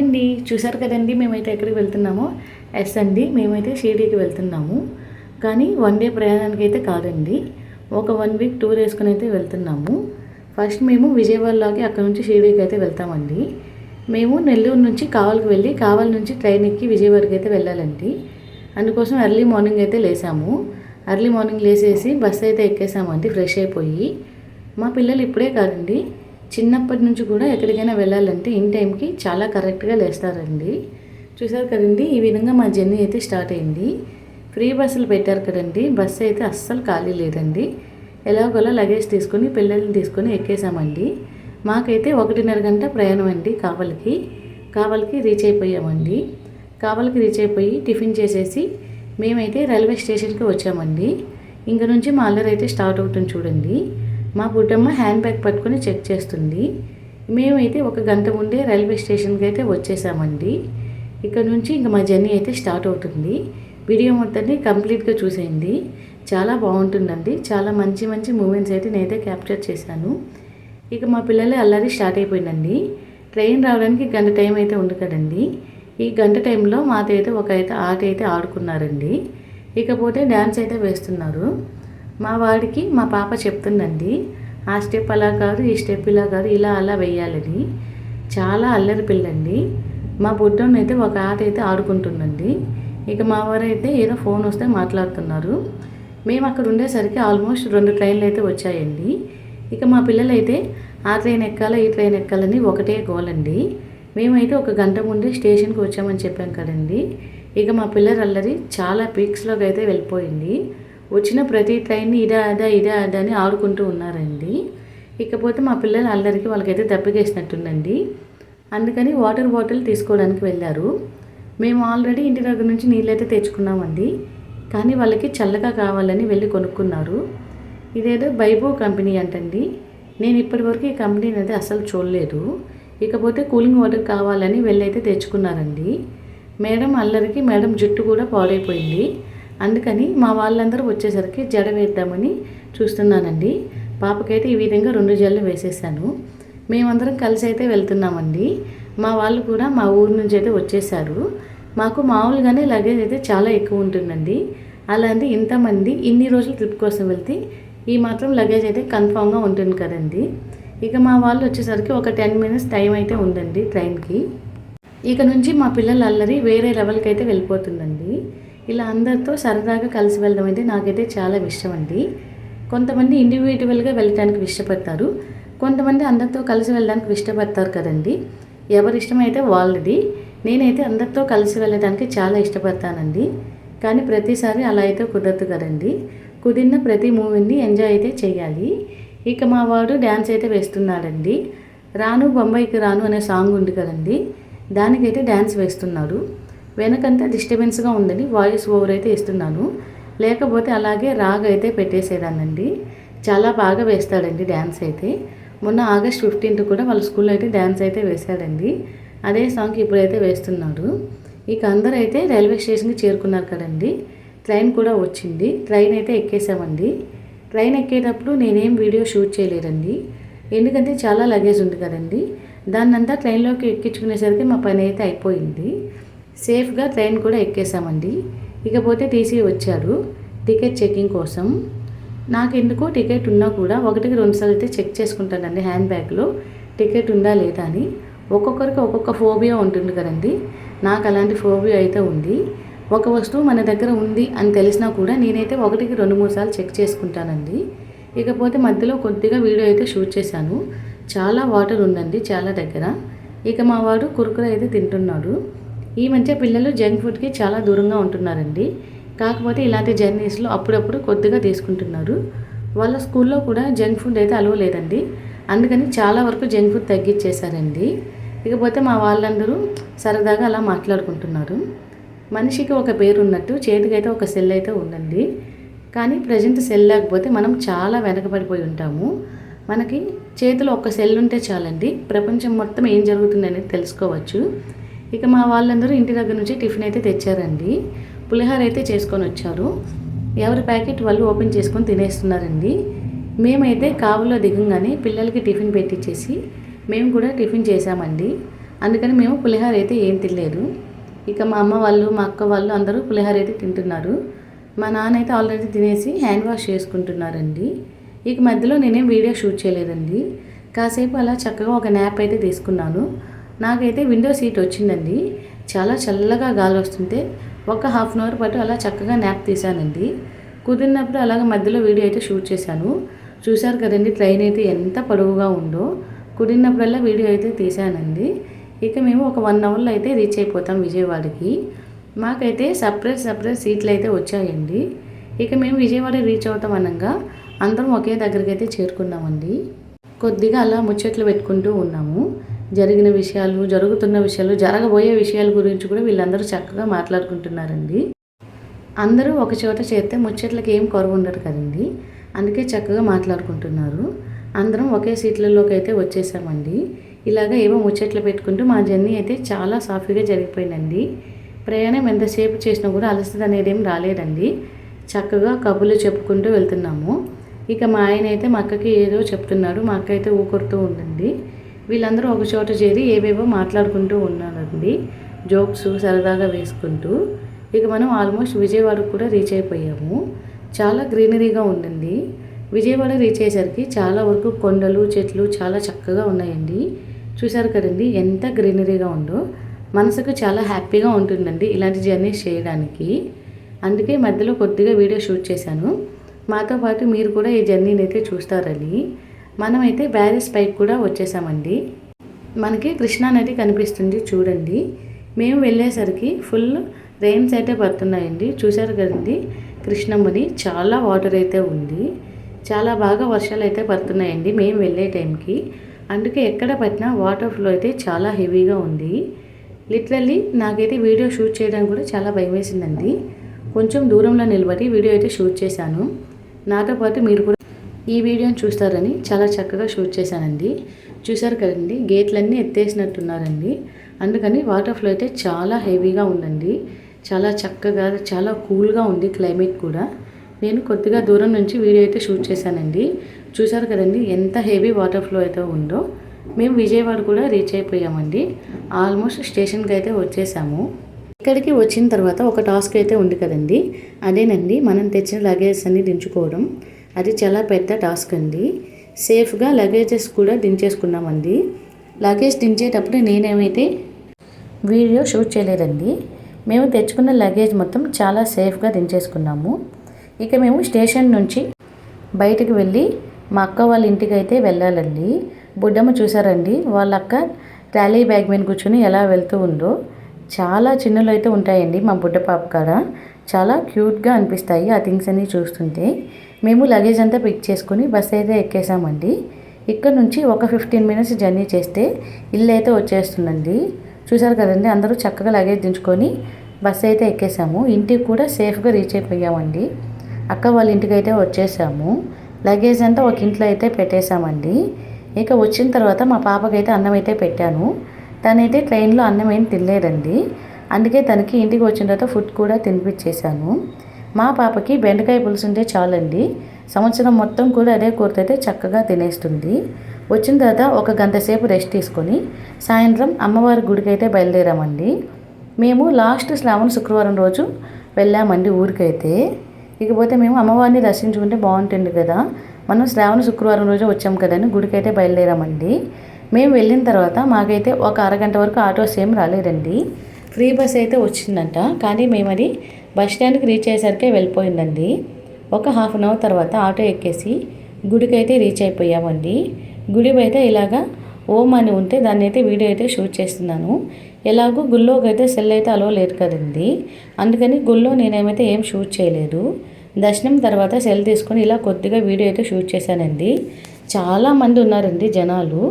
అండి. చూసారు కదండి మేమైతే ఎక్కడికి వెళ్తున్నామో? ఎస్ అండి మేమైతే షిరిడీకి వెళ్తున్నాము. కానీ వన్ డే ప్రయాణానికి అయితే కాదండి. ఒక వన్ వీక్ టూర్ వేసుకుని అయితే వెళ్తున్నాము. ఫస్ట్ మేము విజయవాడలోకి అక్కడ నుంచి షిరిడీకి అయితే వెళ్తామండి. మేము నెల్లూరు నుంచి కావలికి వెళ్ళి కావలి నుంచి ట్రైన్ ఎక్కి విజయవాడకి అయితే వెళ్ళాలండి. అందుకోసం ఎర్లీ మార్నింగ్ అయితే లేసాము. ఎర్లీ మార్నింగ్ లేసేసి బస్ అయితే ఎక్కేసామండి ఫ్రెష్ అయిపోయి. మా పిల్లలు ఇప్పుడే కాదండి చిన్నప్పటి నుంచి కూడా ఎక్కడికైనా వెళ్ళాలంటే ఇన్ టైంకి చాలా కరెక్ట్గా లేస్తారండి. చూసారు కదండి ఈ విధంగా మా జర్నీ అయితే స్టార్ట్ అయింది. ఫ్రీ బస్సులు పెట్టారు కదండి బస్సు అయితే అస్సలు ఖాళీ లేదండి. ఎలాగోలా లగేజ్ తీసుకొని పిల్లల్ని తీసుకొని ఎక్కేసామండి. మాకైతే ఒకటిన్నర గంట ప్రయాణం అండి కావలికి. కావలికి రీచ్ అయిపోయామండి. కావలికి రీచ్ అయిపోయి టిఫిన్ చేసేసి మేమైతే రైల్వే స్టేషన్కి వచ్చామండి. ఇంక నుంచి మా అల్లరి అయితే స్టార్ట్ అవుతుంది చూడండి. మా బుడ్డమ్మ హ్యాండ్ బ్యాగ్ పట్టుకొని చెక్ చేస్తుంది. మేమైతే ఒక గంట ముందే రైల్వే స్టేషన్కి అయితే వచ్చేసామండి. ఇక్కడ నుంచి ఇంక మా జర్నీ అయితే స్టార్ట్ అవుతుంది. వీడియో మొత్తాన్ని కంప్లీట్గా చూసేయండి. చాలా బాగుంటుందండి. చాలా మంచి మంచి మూమెంట్స్ అయితే నేనైతే క్యాప్చర్ చేశాను. ఇక మా పిల్లలు అల్లరి స్టార్ట్ అయిపోయిందండి. ట్రైన్ రావడానికి గంట టైం అయితే ఉంది కదండి. ఈ గంట టైంలో మాతో అయితే ఒక అయితే ఆట అయితే ఆడుకున్నారండి. ఇకపోతే డ్యాన్స్ అయితే వేస్తున్నారు. మా వాడికి మా పాప చెప్తుందండి ఆ స్టెప్ అలా కాదు ఈ స్టెప్ ఇలా కాదు ఇలా అలా వేయాలని. చాలా అల్లరి పిల్లండి. మా బుడ్డోని అయితే ఒక ఆట అయితే ఆడుకుంటుందండి. ఇక మా వారైతే ఏదో ఫోన్ వస్తే మాట్లాడుతున్నారు. మేము అక్కడ ఉండేసరికి ఆల్మోస్ట్ రెండు ట్రైన్లు అయితే వచ్చాయండి. ఇక మా పిల్లలైతే ఆ ట్రైన్ ఎక్కాల ఈ ట్రైన్ ఎక్కాలని ఒకటే గోలండి. మేమైతే ఒక గంట ముందే స్టేషన్కి వచ్చామని చెప్పాం కదండి. ఇక మా పిల్లలు అల్లరి చాలా పీక్స్లోకి అయితే వెళ్ళిపోయింది. వచ్చిన ప్రతి ట్రైన్ని ఇదా అదా ఇదా అదా అని ఆడుకుంటూ ఉన్నారండి. ఇకపోతే మా పిల్లలు అందరికీ వాళ్ళకైతే దెబ్బకేసినట్టుందండి. అందుకని వాటర్ బాటిల్ తీసుకోవడానికి వెళ్ళారు. మేము ఆల్రెడీ ఇంటి దగ్గర నుంచి నీళ్ళైతే తెచ్చుకున్నామండి. కానీ వాళ్ళకి చల్లగా కావాలని వెళ్ళి కొనుక్కున్నారు. ఇదేదో బైబో కంపెనీ అంటండి. నేను ఇప్పటివరకు ఈ కంపెనీని అయితే అసలు చూడలేదు. ఇకపోతే కూలింగ్ వాటర్ కావాలని వెళ్ళైతే తెచ్చుకున్నారండి. మేడం అల్లరికి మేడం జుట్టు కూడా పాడైపోయింది. అందుకని మా వాళ్ళందరూ వచ్చేసరికి జడ వేద్దామని చూస్తున్నానండి. పాపకైతే ఈ విధంగా రెండు జల్లు వేసేసాను. మేమందరం కలిసి అయితే వెళ్తున్నామండి. మా వాళ్ళు కూడా మా ఊరు నుంచి అయితే వచ్చేసారు. మాకు మామూలుగానే లగేజ్ అయితే చాలా ఎక్కువ ఉంటుందండి. అలాంటి ఇంతమంది ఇన్ని రోజులు ట్రిప్ కోసం వెళ్తే ఈ మాత్రం లగేజ్ అయితే కన్ఫామ్గా ఉంటుంది కదండి. ఇక మా వాళ్ళు వచ్చేసరికి ఒక టెన్ మినిట్స్ టైం అయితే ఉందండి ట్రైన్కి ఇక నుంచి మా పిల్లల అల్లరి వేరే లెవెల్కి అయితే వెళ్ళిపోతుందండి. ఇలా అందరితో సరదాగా కలిసి వెళ్ళడం అయితే నాకైతే చాలా ఇష్టం అండి కొంతమంది ఇండివిజువల్గా వెళ్ళడానికి ఇష్టపడతారు. కొంతమంది అందరితో కలిసి వెళ్ళడానికి ఇష్టపడతారు కదండి. ఎవరి ఇష్టమైతే వాళ్ళది నేనైతే అందరితో కలిసి వెళ్ళడానికి చాలా ఇష్టపడతానండి. కానీ ప్రతిసారి అలా అయితే కుదరదు కదండి. కుదిరిన ప్రతి మూవీని ఎంజాయ్ అయితే చేయాలి. ఇక మా వాడు డ్యాన్స్ అయితే వేస్తున్నాడండి. రాను బొంబాయికి రాను అనే సాంగ్ ఉంది కదండి. దానికైతే డ్యాన్స్ వేస్తున్నాడు. వెనకంతా డిస్టర్బెన్స్గా ఉందని వాయిస్ ఓవర్ అయితే ఇస్తున్నాను. లేకపోతే అలాగే రాగ్ అయితే పెట్టేసేదానండి చాలా బాగా వేస్తాడండి డ్యాన్స్ అయితే. మొన్న ఆగస్ట్ ఫిఫ్టీన్త్ కూడా వాళ్ళ స్కూల్లో అయితే డ్యాన్స్ అయితే వేశాడండి. అదే సాంగ్ ఇప్పుడైతే వేస్తున్నాడు. ఇక అందరూ అయితే రైల్వే స్టేషన్కి చేరుకున్నారు కదండి. ట్రైన్ కూడా వచ్చింది. ట్రైన్ అయితే ఎక్కేసామండి. ట్రైన్ ఎక్కేటప్పుడు నేనేం వీడియో షూట్ చేయలేదండి. ఎందుకంటే చాలా లగేజ్ ఉంది కదండి. దాన్నంతా ట్రైన్లోకి ఎక్కించుకునేసరికి మా పని అయితే అయిపోయింది. సేఫ్గా ట్రైన్ కూడా ఎక్కేసామండి ఇకపోతే టీసీ వచ్చారు. టికెట్ చెకింగ్ కోసం. నాకు ఎందుకో టికెట్ ఉన్నా కూడా ఒకటికి రెండుసార్లు అయితే చెక్ చేసుకుంటానండి హ్యాండ్ బ్యాగ్లో. టికెట్ ఉందా లేదా అని. ఒక్కొక్కరికి ఒక్కొక్క ఫోబియా ఉంటుంది కదండి. నాకు అలాంటి ఫోబియా అయితే ఉంది. ఒక వస్తువు మన దగ్గర ఉంది అని తెలిసినా కూడా నేనైతే ఒకటికి రెండు మూడు సార్లు చెక్ చేసుకుంటానండి. ఇకపోతే మధ్యలో కొద్దిగా వీడియో అయితే షూట్ చేశాను. చాలా వాటర్ ఉందండి చాలా దగ్గర. ఇక మా వాడు కురుకుర అయితే తింటున్నాడు. ఈ మధ్య పిల్లలు జంక్ ఫుడ్కి చాలా దూరంగా ఉంటున్నారండి. కాకపోతే ఇలాంటి జర్నీస్లో అప్పుడప్పుడు కొద్దిగా తీసుకుంటున్నారు. వాళ్ళ స్కూల్లో కూడా జంక్ ఫుడ్ అయితే అలవ లేదండి. అందుకని చాలా వరకు జంక్ ఫుడ్ తగ్గించేశారండి. ఇకపోతే మా వాళ్ళందరూ సరదాగా అలా మాట్లాడుకుంటున్నారు. మనిషికి ఒక పేరు ఉన్నట్టు చేతికైతే ఒక సెల్ అయితే ఉందండి. కానీ ప్రజెంట్ సెల్ లేకపోతే మనం చాలా వెనకబడిపోయి ఉంటాము. మనకి చేతిలో ఒక సెల్ ఉంటే చాలండి. ప్రపంచం మొత్తం ఏం జరుగుతుందనేది తెలుసుకోవచ్చు. ఇక మా వాళ్ళందరూ ఇంటి దగ్గర నుంచి టిఫిన్ అయితే తెచ్చారండి. పులిహోర అయితే చేసుకొని వచ్చారు. ఎవరి ప్యాకెట్ వాళ్ళు ఓపెన్ చేసుకొని తినేస్తున్నారండి. మేమైతే కావులో దిగంగానే పిల్లలకి టిఫిన్ పెట్టించేసి మేము కూడా టిఫిన్ చేసామండి అందుకని మేము పులిహోర అయితే ఏం తినలేదు. ఇక మా అమ్మ వాళ్ళు మా అక్క వాళ్ళు అందరూ పులిహోర అయితే తింటున్నారు. మా నాన్న అయితే ఆల్రెడీ తినేసి హ్యాండ్ వాష్ చేసుకుంటున్నారండి. ఇక మధ్యలో నేనేం వీడియో షూట్ చేయలేదండి. కాసేపు అలా చక్కగా ఒక న్యాప్ అయితే తీసుకున్నాను. నాకైతే విండో సీట్ వచ్చిందండి. చాలా చల్లగా గాలి వస్తుంటే ఒక హాఫ్ అన్ అవర్ పాటు అలా చక్కగా న్యాప్ తీశానండి. కుదిరినప్పుడు అలాగ మధ్యలో వీడియో అయితే షూట్ చేశాను. చూశారు కదండి ట్రైన్ అయితే ఎంత పొడవుగా ఉందో. కుదిరినప్పుడల్లా వీడియో అయితే తీశానండి. ఇక మేము ఒక వన్ అవర్లో అయితే రీచ్ అయిపోతాం విజయవాడకి. మాకైతే సపరేట్ సపరేట్ సీట్లు అయితే వచ్చాయండి. ఇక మేము విజయవాడ రీచ్ అవుతాం అనగా అందరం ఒకే దగ్గరికి అయితే చేరుకున్నామండి. కొద్దిగా అలా ముచ్చట్లు పెట్టుకుంటూ ఉన్నాము. జరిగిన విషయాలు జరుగుతున్న విషయాలు జరగబోయే విషయాల గురించి కూడా వీళ్ళందరూ చక్కగా మాట్లాడుకుంటున్నారండి. అందరూ ఒక చోట చేస్తే ముచ్చట్లకి ఏం కొరవ ఉండదు కదండి. అందుకే చక్కగా మాట్లాడుకుంటున్నారు. అందరం ఒకే సీట్లలోకి అయితే వచ్చేసామండి. ఇలాగ ఏవో ముచ్చట్లు పెట్టుకుంటూ మా జర్నీ అయితే చాలా సాఫీగా జరిగిపోయిందండి. ప్రయాణం ఎంతసేపు చేసినా కూడా అలసట అనేది ఏం రాలేదండి. చక్కగా కబుర్లు చెప్పుకుంటూ వెళ్తున్నాము. ఇక మా ఆయన అయితే మా అక్కకి ఏదో చెప్తున్నాడు. మా అక్క అయితే ఊకొడుతూ ఉందండి. వీళ్ళందరూ ఒక చోట చేరి ఏవేవో మాట్లాడుకుంటూ ఉన్నారండి. జోక్స్ సరదాగా వేసుకుంటూ. ఇక మనం ఆల్మోస్ట్ విజయవాడకు కూడా రీచ్ అయిపోయాము. చాలా గ్రీనరీగా ఉందండి. విజయవాడ రీచ్ అయ్యేసరికి చాలా వరకు కొండలు చెట్లు చాలా చక్కగా ఉన్నాయండి. చూసారు కదండి ఎంత గ్రీనరీగా ఉందో. మనసుకు చాలా హ్యాపీగా ఉంటుందండి ఇలాంటి జర్నీస్ చేయడానికి. అందుకే మధ్యలో కొద్దిగా వీడియో షూట్ చేశాను. మాతో పాటు మీరు కూడా ఈ జర్నీని అయితే చూస్తారని. మనమైతే బ్యారేజ్ పైకి కూడా వచ్చేసామండి. మనకి కృష్ణా నది కనిపిస్తుంది చూడండి. మేము వెళ్ళేసరికి ఫుల్ రెయిన్స్ అయితే పడుతున్నాయండి. చూశారు కదండి? కృష్ణమ్మని చాలా వాటర్ అయితే ఉంది. చాలా బాగా వర్షాలు అయితే పడుతున్నాయండి మేము వెళ్ళే టైంకి. అందుకే ఎక్కడ పట్టినా వాటర్ ఫ్లో అయితే చాలా హెవీగా ఉంది. లిటరల్లీ నాకైతే వీడియో షూట్ చేయడం కూడా చాలా భయం వేసిందండి కొంచెం దూరంలో నిలబడి వీడియో అయితే షూట్ చేశాను. నాతో పాటు మీరు కూడా ఈ వీడియోని చూస్తారని చాలా చక్కగా షూట్ చేశానండి. చూసారు కదండి గేట్లన్నీ ఎత్తేసినట్టున్నారండి. అందుకని వాటర్ ఫ్లో అయితే చాలా హెవీగా ఉందండి. చాలా చక్కగా చాలా కూల్గా ఉంది క్లైమేట్ కూడా. నేను కొద్దిగా దూరం నుంచి వీడియో అయితే షూట్ చేశానండి. చూసారు కదండి ఎంత హెవీ వాటర్ ఫ్లో అయితే ఉందో. మేము విజయవాడ కూడా రీచ్ అయిపోయామండి. ఆల్మోస్ట్ స్టేషన్కి అయితే వచ్చేసాము. ఇక్కడికి వచ్చిన తర్వాత ఒక టాస్క్ అయితే ఉంది కదండి. అదేనండి మనం తెచ్చిన లగేజ్ అన్ని దించుకోవడం. అది చాలా పెద్ద టాస్క్ అండి. సేఫ్గా లగేజెస్ కూడా దించేసుకున్నామండి. లగేజ్ దించేటప్పుడు నేనేమైతే వీడియో షూట్ చేయలేదండి. మేము తెచ్చుకున్న లగేజ్ మొత్తం చాలా సేఫ్గా దించేసుకున్నాము. ఇక మేము స్టేషన్ నుంచి బయటకు వెళ్ళి మా అక్క వాళ్ళ ఇంటికి అయితే వెళ్ళాలండి. బుడ్డమ్మ చూసారండి వాళ్ళ అక్క ట్రాలీ బ్యాగ్ మీద కూర్చొని ఎలా వెళ్తూ ఉందో. చాలా చిన్నలు అయితే ఉంటాయండి మా బుడ్డ పాప కాడ. చాలా క్యూట్గా అనిపిస్తాయి ఆ థింగ్స్ అన్నీ చూస్తుంటే. మేము లగేజ్ అంతా పిక్ చేసుకుని బస్ అయితే ఎక్కేసామండి ఇక్కడ నుంచి ఒక ఫిఫ్టీన్ మినిట్స్ జర్నీ చేస్తే ఇల్లు అయితే వచ్చేస్తుందండి. చూసారు కదండి అందరూ చక్కగా లగేజ్ దించుకొని బస్ అయితే ఎక్కేసాము ఇంటికి కూడా సేఫ్గా రీచ్ అయిపోయామండి. అక్క వాళ్ళ ఇంటికి అయితే వచ్చేసాము. లగేజ్ అంతా ఒక ఇంట్లో అయితే పెట్టేశామండి. ఇక వచ్చిన తర్వాత మా పాపకైతే అన్నం అయితే పెట్టాను. తనైతే ట్రైన్లో అన్నం ఏం తినలేదండి. అందుకే తనకి ఇంటికి వచ్చిన తర్వాత ఫుడ్ కూడా తినిపించేశాను. మా పాపకి బెండకాయ పులుసు ఉంటే చాలండి. సంవత్సరం మొత్తం కూడా అదే కూరతైతే చక్కగా తినేస్తుంది. వచ్చిన తర్వాత ఒక గంట సేపు రెస్ట్ తీసుకొని సాయంత్రం అమ్మవారి గుడికి అయితే బయలుదేరామండి. మేము లాస్ట్ శ్రావణ శుక్రవారం రోజు వెళ్ళామండి ఊరికైతే. ఇకపోతే మేము అమ్మవారిని దర్శించుకుంటే బాగుంటుంది కదా. మనం శ్రావణ శుక్రవారం రోజు వచ్చాం కదని గుడికైతే బయలుదేరామండి. మేము వెళ్ళిన తర్వాత మాకైతే ఒక అరగంట వరకు ఆటోస్ ఏం రాలేదండి. ఫ్రీ బస్ అయితే వచ్చిందంట. కానీ మేము అది బస్ స్టాండ్కి రీచ్ అయ్యేసరికి వెళ్ళిపోయిందండి. ఒక హాఫ్ అన్ అవర్ తర్వాత ఆటో ఎక్కేసి గుడికైతే రీచ్ అయిపోయామండి. గుడి బయట ఇలాగా ఓం అని ఉంటే దాన్ని అయితే వీడియో అయితే షూట్ చేస్తున్నాను. ఎలాగో గుళ్ళోకి అయితే సెల్ అయితే అలో లేదు కదండి. అందుకని గుళ్ళో నేనేమైతే ఏం షూట్ చేయలేదు. దర్శనం తర్వాత సెల్ తీసుకొని ఇలా కొద్దిగా వీడియో అయితే షూట్ చేశానండి. చాలా మంది ఉన్నారండి జనాలు.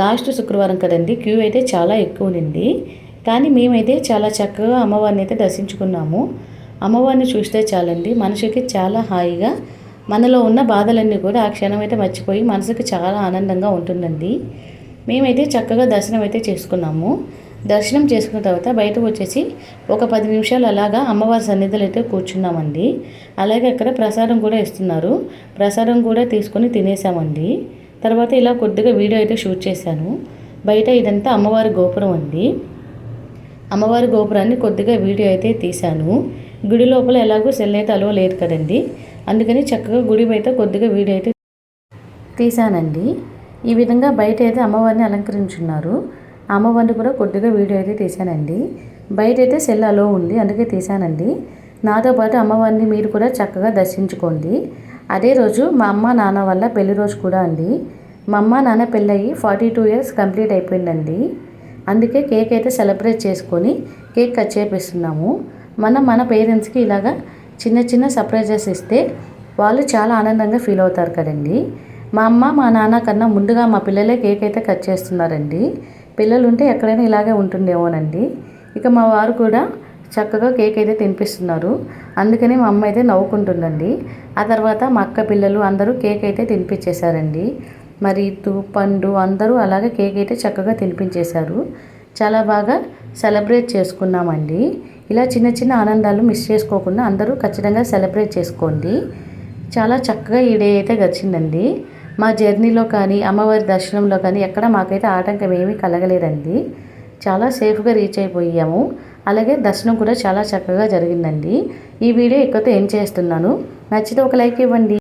లాస్ట్ శుక్రవారం కదండి క్యూ అయితే చాలా ఎక్కువ ఉంది కానీ మేమైతే చాలా చక్కగా అమ్మవారిని అయితే దర్శించుకున్నాము. అమ్మవారిని చూస్తే చాలండి. మనిషికి చాలా హాయిగా మనలో ఉన్న బాధలన్నీ కూడా ఆ క్షణం అయితే మర్చిపోయి మనసుకి చాలా ఆనందంగా ఉంటుందండి. మేమైతే చక్కగా దర్శనం అయితే చేసుకున్నాము. దర్శనం చేసుకున్న తర్వాత బయటకు వచ్చేసి ఒక పది నిమిషాలు అలాగా అమ్మవారి సన్నిధిలో అయితే కూర్చున్నామండి. అలాగే అక్కడ ప్రసాదం కూడా ఇస్తున్నారు. ప్రసాదం కూడా తీసుకొని తినేసామండి. తర్వాత ఇలా కొద్దిగా వీడియో అయితే షూట్ చేశాను. బయట ఇదంతా అమ్మవారి గోపురం అండి. అమ్మవారి గోపురాన్ని కొద్దిగా వీడియో అయితే తీశాను. గుడి లోపల ఎలాగో సెల్ అయితే అలవ లేదు కదండి. అందుకని చక్కగా గుడి బయట కొద్దిగా వీడియో అయితే తీశానండి. ఈ విధంగా బయట అయితే అమ్మవారిని అలంకరించున్నారు. అమ్మవారిని కూడా కొద్దిగా వీడియో అయితే తీశానండి. బయట అయితే సెల్ అలో ఉంది అందుకే తీశానండి. నాతో పాటు అమ్మవారిని మీరు కూడా చక్కగా దర్శించుకోండి. అదే రోజు మా అమ్మ నాన్న వల్ల పెళ్ళి రోజు కూడా అండి. మా అమ్మ నాన్న పెళ్ళయి ఫార్టీ టూ ఇయర్స్ కంప్లీట్ అయిపోయిందండి. అందుకే కేక్ అయితే సెలబ్రేట్ చేసుకొని కేక్ కట్ చేపిస్తున్నాము. మనం మన పేరెంట్స్కి ఇలాగా చిన్న చిన్న సర్ప్రైజెస్ ఇస్తే వాళ్ళు చాలా ఆనందంగా ఫీల్ అవుతారు కదండి. మా అమ్మ మా నాన్న కన్నా ముందుగా మా పిల్లలే కేక్ అయితే కట్ చేస్తున్నారండి. పిల్లలు ఉంటే ఎక్కడైనా ఇలాగే ఉంటుండేమోనండి. ఇక మా వారు కూడా చక్కగా కేక్ అయితే తినిపిస్తున్నారు. అందుకనే మా అమ్మ అయితే నవ్వుకుంటుందండి. ఆ తర్వాత మా అక్క పిల్లలు అందరూ కేక్ అయితే తినిపించేశారండి మరి పండు అందరూ అలాగే కేక్ అయితే చక్కగా తినిపించేశారు. చాలా బాగా సెలబ్రేట్ చేసుకున్నామండి. ఇలా చిన్న చిన్న ఆనందాలు మిస్ చేసుకోకుండా అందరూ ఖచ్చితంగా సెలబ్రేట్ చేసుకోండి. చాలా చక్కగా ఈ డే అయితే గడిచిందండి. మా జర్నీలో కానీ అమ్మవారి దర్శనంలో కానీ ఎక్కడ మాకైతే ఆటంకం ఏమీ కలగలేదండి. చాలా సేఫ్గా రీచ్ అయిపోయాము. అలాగే దర్శనం కూడా చాలా చక్కగా జరిగిందండి. ఈ వీడియో ఎక్కువతో ఏం చేస్తున్నాను? నచ్చితే ఒక లైక్ ఇవ్వండి.